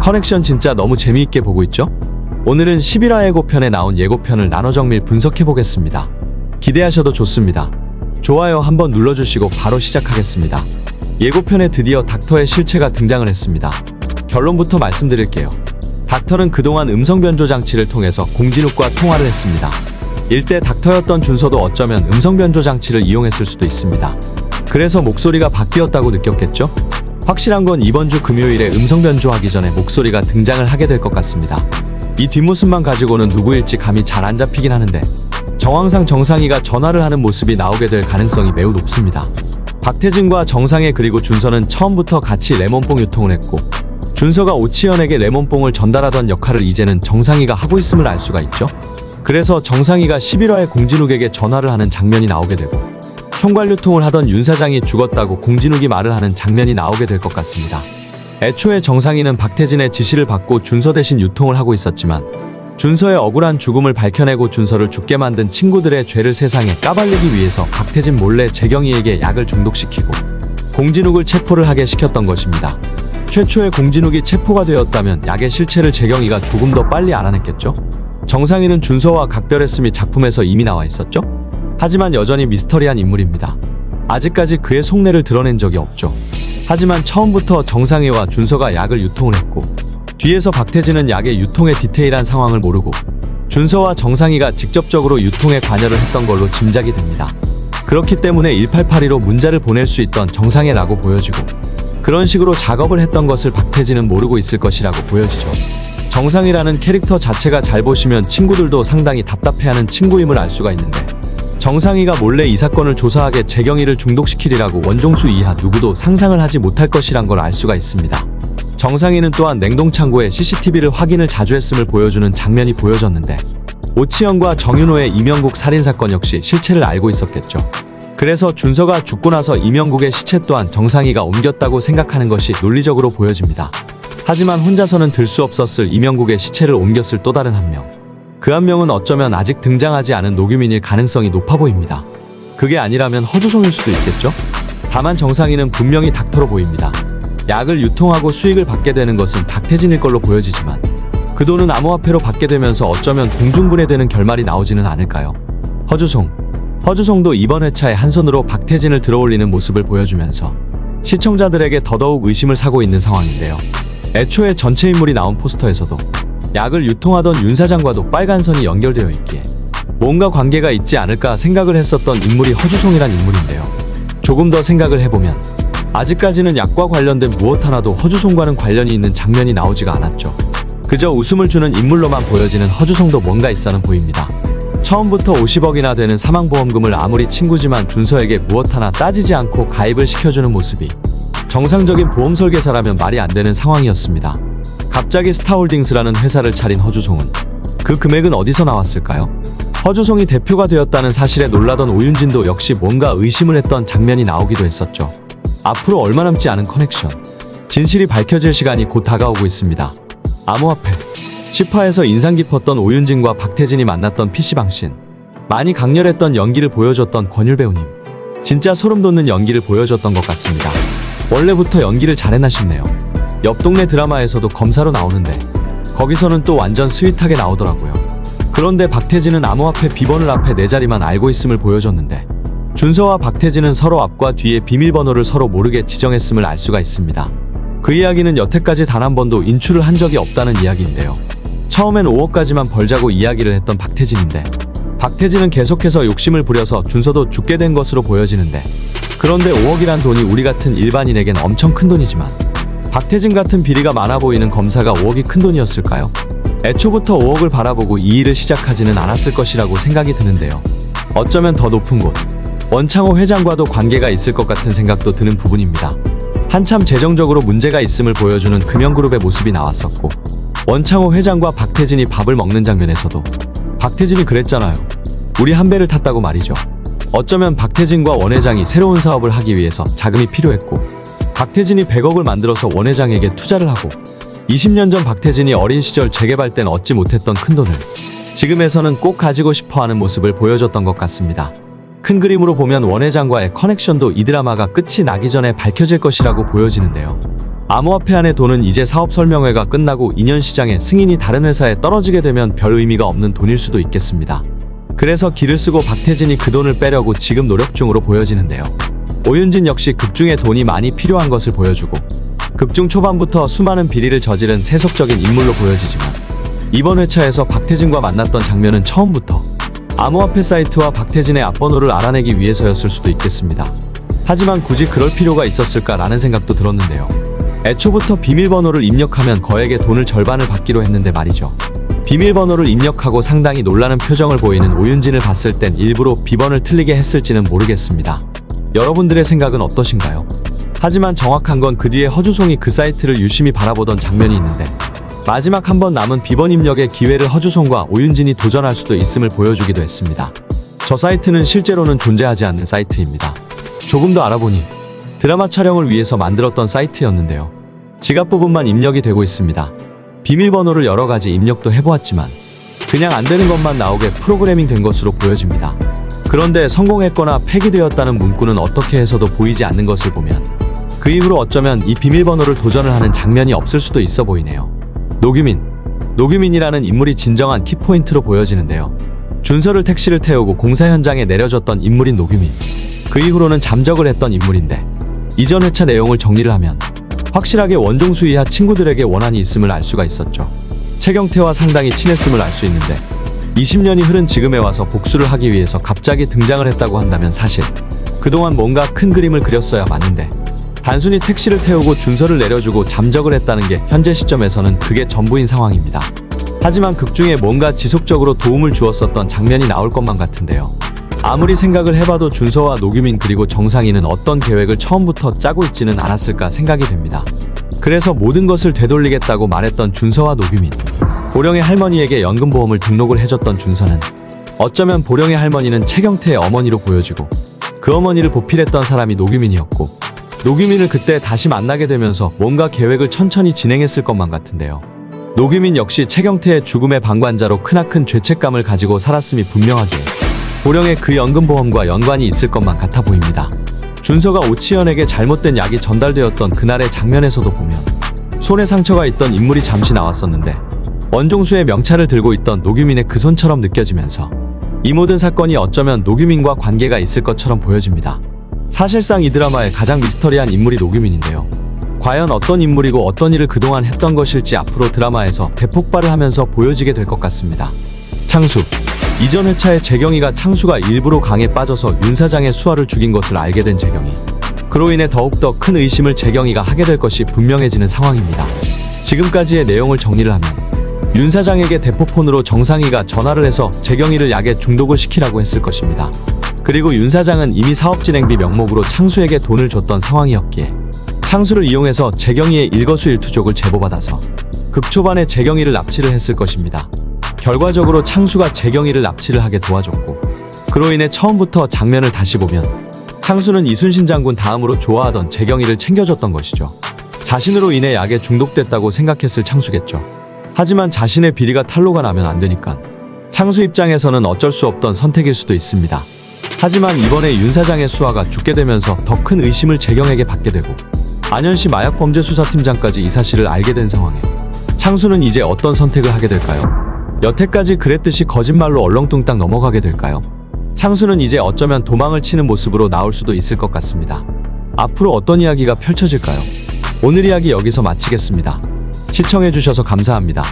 커넥션 진짜 너무 재미있게 보고 있죠? 오늘은 11화 예고편에 나온 예고편을 나눠 정밀 분석해 보겠습니다. 기대하셔도 좋습니다. 좋아요 한번 눌러주시고 바로 시작하겠습니다. 예고편에 드디어 닥터의 실체가 등장을 했습니다. 결론부터 말씀드릴게요. 닥터는 그동안 음성 변조 장치를 통해서 공진욱과 통화를 했습니다. 일대 닥터였던 준서도 어쩌면 음성 변조 장치를 이용했을 수도 있습니다. 그래서 목소리가 바뀌었다고 느꼈겠죠? 확실한 건 이번 주 금요일에 음성 변조하기 전에 목소리가 등장을 하게 될 것 같습니다. 이 뒷모습만 가지고는 누구일지 감이 잘 안 잡히긴 하는데 정황상 정상이가 전화를 하는 모습이 나오게 될 가능성이 매우 높습니다. 박태진과 정상애 그리고 준서는 처음부터 같이 레몬뽕 유통을 했고 준서가 오치현에게 레몬뽕을 전달하던 역할을 이제는 정상이가 하고 있음을 알 수가 있죠. 그래서 정상이가 11화에 공진욱에게 전화를 하는 장면이 나오게 되고 총괄 유통을 하던 윤 사장이 죽었다고 공진욱이 말을 하는 장면이 나오게 될 것 같습니다. 애초에 정상이는 박태진의 지시를 받고 준서 대신 유통을 하고 있었지만 준서의 억울한 죽음을 밝혀내고 준서를 죽게 만든 친구들의 죄를 세상에 까발리기 위해서 박태진 몰래 재경이에게 약을 중독시키고 공진욱을 체포를 하게 시켰던 것입니다. 최초의 공진욱이 체포가 되었다면 약의 실체를 재경이가 조금 더 빨리 알아냈겠죠? 정상이는 준서와 각별했음이 작품에서 이미 나와 있었죠? 하지만 여전히 미스터리한 인물입니다. 아직까지 그의 속내를 드러낸 적이 없죠. 하지만 처음부터 정상희와 준서가 약을 유통을 했고 뒤에서 박태진은 약의 유통의 디테일한 상황을 모르고 준서와 정상희가 직접적으로 유통에 관여를 했던 걸로 짐작이 됩니다. 그렇기 때문에 1882로 문자를 보낼 수 있던 정상애라고 보여지고 그런 식으로 작업을 했던 것을 박태진은 모르고 있을 것이라고 보여지죠. 정상이라는 캐릭터 자체가 잘 보시면 친구들도 상당히 답답해하는 친구임을 알 수가 있는데 정상이가 몰래 이 사건을 조사하게 재경이를 중독시키리라고 원종수 이하 누구도 상상을 하지 못할 것이란 걸 알 수가 있습니다. 정상이는 또한 냉동창고에 CCTV를 확인을 자주 했음을 보여주는 장면이 보여졌는데 오치현과 정윤호의 이명국 살인사건 역시 실체를 알고 있었겠죠. 그래서 준서가 죽고 나서 이명국의 시체 또한 정상이가 옮겼다고 생각하는 것이 논리적으로 보여집니다. 하지만 혼자서는 들 수 없었을 이명국의 시체를 옮겼을 또 다른 한 명. 그 한 명은 어쩌면 아직 등장하지 않은 노규민일 가능성이 높아 보입니다. 그게 아니라면 허주송일 수도 있겠죠? 다만 정상이는 분명히 닥터로 보입니다. 약을 유통하고 수익을 받게 되는 것은 박태진일 걸로 보여지지만 그 돈은 암호화폐로 받게 되면서 어쩌면 공중분해되는 결말이 나오지는 않을까요? 허주송. 허주송도 이번 회차에 한 손으로 박태진을 들어올리는 모습을 보여주면서 시청자들에게 더더욱 의심을 사고 있는 상황인데요. 애초에 전체 인물이 나온 포스터에서도 약을 유통하던 윤 사장과도 빨간 선이 연결되어 있기에 뭔가 관계가 있지 않을까 생각을 했었던 인물이 허주송이란 인물인데요. 조금 더 생각을 해보면 아직까지는 약과 관련된 무엇 하나도 허주송과는 관련이 있는 장면이 나오지가 않았죠. 그저 웃음을 주는 인물로만 보여지는 허주송도 뭔가 있어는 보입니다. 처음부터 50억이나 되는 사망보험금을 아무리 친구지만 준서에게 무엇 하나 따지지 않고 가입을 시켜주는 모습이 정상적인 보험 설계사라면 말이 안 되는 상황이었습니다. 갑자기 스타홀딩스라는 회사를 차린 허주송은 그 금액은 어디서 나왔을까요? 허주송이 대표가 되었다는 사실에 놀라던 오윤진도 역시 뭔가 의심을 했던 장면이 나오기도 했었죠. 앞으로 얼마 남지 않은 커넥션. 진실이 밝혀질 시간이 곧 다가오고 있습니다. 암호화폐. 10화에서 인상 깊었던 오윤진과 박태진이 만났던 PC방신. 많이 강렬했던 연기를 보여줬던 권율 배우님. 진짜 소름 돋는 연기를 보여줬던 것 같습니다. 원래부터 연기를 잘했나 싶네요. 옆 동네 드라마에서도 검사로 나오는데 거기서는 또 완전 스윗하게 나오더라고요. 그런데 박태진은 암호화폐 비번을 앞에 네 자리만 알고 있음을 보여줬는데 준서와 박태진은 서로 앞과 뒤에 비밀번호를 서로 모르게 지정했음을 알 수가 있습니다. 그 이야기는 여태까지 단 한 번도 인출을 한 적이 없다는 이야기인데요. 처음엔 5억까지만 벌자고 이야기를 했던 박태진인데 박태진은 계속해서 욕심을 부려서 준서도 죽게 된 것으로 보여지는데 그런데 5억이란 돈이 우리 같은 일반인에겐 엄청 큰 돈이지만 박태진 같은 비리가 많아 보이는 검사가 5억이 큰 돈이었을까요? 애초부터 5억을 바라보고 이 일을 시작하지는 않았을 것이라고 생각이 드는데요. 어쩌면 더 높은 곳, 원창호 회장과도 관계가 있을 것 같은 생각도 드는 부분입니다. 한참 재정적으로 문제가 있음을 보여주는 금연그룹의 모습이 나왔었고, 원창호 회장과 박태진이 밥을 먹는 장면에서도 박태진이 그랬잖아요. 우리 한 배를 탔다고 말이죠. 어쩌면 박태진과 원 회장이 새로운 사업을 하기 위해서 자금이 필요했고, 박태진이 100억을 만들어서 원 회장에게 투자를 하고, 20년 전 박태진이 어린 시절 재개발 땐 얻지 못했던 큰 돈을 지금에서는 꼭 가지고 싶어 하는 모습을 보여줬던 것 같습니다. 큰 그림으로 보면 원 회장과의 커넥션도 이 드라마가 끝이 나기 전에 밝혀질 것이라고 보여지는데요. 암호화폐 안의 돈은 이제 사업 설명회가 끝나고 2년 시장에 승인이 다른 회사에 떨어지게 되면 별 의미가 없는 돈일 수도 있겠습니다. 그래서 기를 쓰고 박태진이 그 돈을 빼려고 지금 노력 중으로 보여지는데요. 오윤진 역시 급중에 돈이 많이 필요한 것을 보여주고 급중 초반부터 수많은 비리를 저지른 세속적인 인물로 보여지지만 이번 회차에서 박태진과 만났던 장면은 처음부터 암호화폐 사이트와 박태진의 앞번호를 알아내기 위해서였을 수도 있겠습니다. 하지만 굳이 그럴 필요가 있었을까라는 생각도 들었는데요. 애초부터 비밀번호를 입력하면 거액의 돈을 절반을 받기로 했는데 말이죠. 비밀번호를 입력하고 상당히 놀라는 표정을 보이는 오윤진을 봤을 땐 일부러 비번을 틀리게 했을지는 모르겠습니다. 여러분들의 생각은 어떠신가요? 하지만 정확한 건 그 뒤에 허주송이 그 사이트를 유심히 바라보던 장면이 있는데 마지막 한 번 남은 비번 입력의 기회를 허주송과 오윤진이 도전할 수도 있음을 보여주기도 했습니다. 저 사이트는 실제로는 존재하지 않는 사이트입니다. 조금 더 알아보니 드라마 촬영을 위해서 만들었던 사이트였는데요. 지갑 부분만 입력이 되고 있습니다. 비밀번호를 여러 가지 입력도 해보았지만 그냥 안 되는 것만 나오게 프로그래밍 된 것으로 보여집니다. 그런데 성공했거나 폐기되었다는 문구는 어떻게 해서도 보이지 않는 것을 보면 그 이후로 어쩌면 이 비밀번호를 도전을 하는 장면이 없을 수도 있어 보이네요. 노규민. 노규민이라는 인물이 진정한 키포인트로 보여지는데요. 준서를 택시를 태우고 공사 현장에 내려줬던 인물인 노규민. 그 이후로는 잠적을 했던 인물인데 이전 회차 내용을 정리를 하면 확실하게 원종수 이하 친구들에게 원한이 있음을 알 수가 있었죠. 최경태와 상당히 친했음을 알 수 있는데 20년이 흐른 지금에 와서 복수를 하기 위해서 갑자기 등장을 했다고 한다면 사실 그동안 뭔가 큰 그림을 그렸어야 맞는데 단순히 택시를 태우고 준서를 내려주고 잠적을 했다는 게 현재 시점에서는 그게 전부인 상황입니다. 하지만 극중에 뭔가 지속적으로 도움을 주었었던 장면이 나올 것만 같은데요. 아무리 생각을 해봐도 준서와 노규민 그리고 정상이는 어떤 계획을 처음부터 짜고 있지는 않았을까 생각이 됩니다. 그래서 모든 것을 되돌리겠다고 말했던 준서와 노규민. 보령의 할머니에게 연금보험을 등록을 해줬던 준서는 어쩌면 보령의 할머니는 최경태의 어머니로 보여지고 그 어머니를 보필했던 사람이 노규민이었고 노규민을 그때 다시 만나게 되면서 뭔가 계획을 천천히 진행했을 것만 같은데요. 노규민 역시 최경태의 죽음의 방관자로 크나큰 죄책감을 가지고 살았음이 분명하기에 보령의 그 연금보험과 연관이 있을 것만 같아 보입니다. 준서가 오치현에게 잘못된 약이 전달되었던 그날의 장면에서도 보면 손에 상처가 있던 인물이 잠시 나왔었는데 원종수의 명찰을 들고 있던 노규민의 그 손처럼 느껴지면서 이 모든 사건이 어쩌면 노규민과 관계가 있을 것처럼 보여집니다. 사실상 이 드라마의 가장 미스터리한 인물이 노규민인데요. 과연 어떤 인물이고 어떤 일을 그동안 했던 것일지 앞으로 드라마에서 대폭발을 하면서 보여지게 될 것 같습니다. 창수 이전 회차에 재경이가 창수가 일부러 강에 빠져서 윤 사장의 수아를 죽인 것을 알게 된 재경이 그로 인해 더욱더 큰 의심을 재경이가 하게 될 것이 분명해지는 상황입니다. 지금까지의 내용을 정리를 하면 윤 사장에게 대포폰으로 정상이가 전화를 해서 재경이를 약에 중독을 시키라고 했을 것입니다. 그리고 윤 사장은 이미 사업 진행비 명목으로 창수에게 돈을 줬던 상황이었기에 창수를 이용해서 재경이의 일거수일투족을 제보받아서 극초반에 재경이를 납치를 했을 것입니다. 결과적으로 창수가 재경이를 납치를 하게 도와줬고 그로 인해 처음부터 장면을 다시 보면 창수는 이순신 장군 다음으로 좋아하던 재경이를 챙겨줬던 것이죠. 자신으로 인해 약에 중독됐다고 생각했을 창수겠죠. 하지만 자신의 비리가 탄로가 나면 안 되니까 창수 입장에서는 어쩔 수 없던 선택일 수도 있습니다. 하지만 이번에 윤 사장의 수아가 죽게 되면서 더 큰 의심을 재경에게 받게 되고 안현시 마약범죄수사팀장까지 이 사실을 알게 된 상황에 창수는 이제 어떤 선택을 하게 될까요? 여태까지 그랬듯이 거짓말로 얼렁뚱땅 넘어가게 될까요? 창수는 이제 어쩌면 도망을 치는 모습으로 나올 수도 있을 것 같습니다. 앞으로 어떤 이야기가 펼쳐질까요? 오늘 이야기 여기서 마치겠습니다. 시청해주셔서 감사합니다.